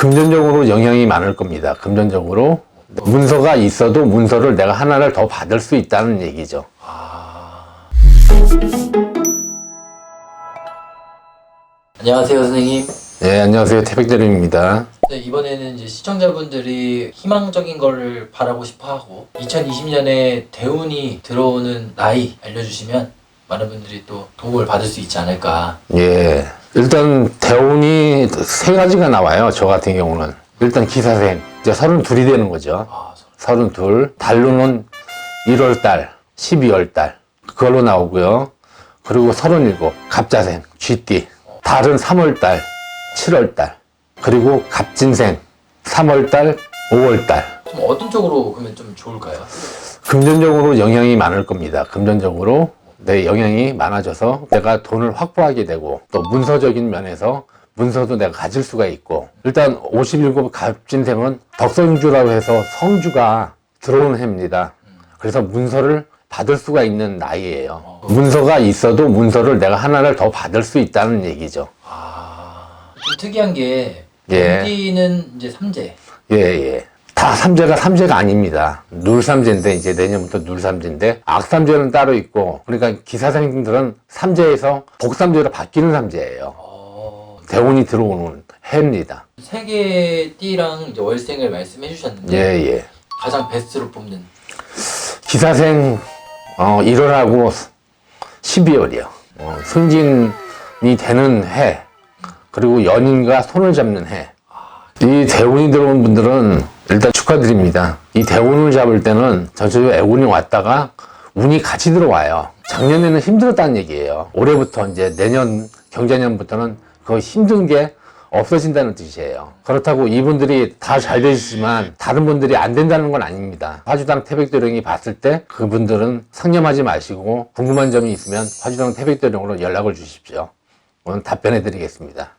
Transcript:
금전적으로 영향이 많을 겁니다. 금전적으로 문서가 있어도 문서를 내가 하나를 더 받을 수 있다는 얘기죠. 안녕하세요 선생님. 네, 안녕하세요. 태백대림입니다. 네, 이번에는 이제 시청자분들이 희망적인 거를 바라고 싶어 하고 2020년에 대운이 들어오는 나이 알려주시면 많은 분들이 또 도움을 받을 수 있지 않을까. 예. 일단 대운이 세 가지가 나와요. 저 같은 경우는. 일단 기사생. 이제 서른 둘이 되는 거죠. 아, 서른 둘. 달로는 1월 달, 12월 달. 그걸로 나오고요. 그리고 서른 일곱. 갑자생, 쥐띠. 달은 3월 달, 7월 달. 그리고 갑진생, 3월 달, 5월 달. 좀 어떤 쪽으로 그러면 좀 좋을까요? 금전적으로 영향이 많을 겁니다. 금전적으로 내 영향이 많아져서 내가 돈을 확보하게 되고 또 문서적인 면에서 문서도 내가 가질 수가 있고 일단 57 갑진생은 덕성주라고 해서 성주가 들어오는 해입니다. 그래서 문서를 받을 수가 있는 나이예요. 문서가 있어도 문서를 내가 하나를 더 받을 수 있다는 얘기죠. 좀 특이한 게 예. 연기는 이제 삼재. 예, 예. 다 삼재가 삼재가 아닙니다. 눌삼재인데 이제 내년부터 눌삼재인데 악삼재는 따로 있고 그러니까 기사생들은 삼재에서 복삼재로 바뀌는 삼재예요. 어, 대운이 들어오는 해입니다. 세개 띠랑 이제 월생을 말씀해 주셨는데 예, 예. 가장 베스트로 뽑는 기사생 어, 1월하고 12월이요. 어, 승진이 되는 해 그리고 연인과 손을 잡는 해. 이 대운이 들어온 분들은 일단 축하드립니다. 이 대운을 잡을 때는 전체적으로 애운이 왔다가 운이 같이 들어와요. 작년에는 힘들었다는 얘기예요. 올해부터 이제 내년 경자년부터는 그 힘든 게 없어진다는 뜻이에요. 그렇다고 이분들이 다 잘 되시지만 다른 분들이 안 된다는 건 아닙니다. 화주당 태백도령이 봤을 때 그분들은 상념하지 마시고 궁금한 점이 있으면 화주당 태백도령으로 연락을 주십시오. 오늘 답변해 드리겠습니다.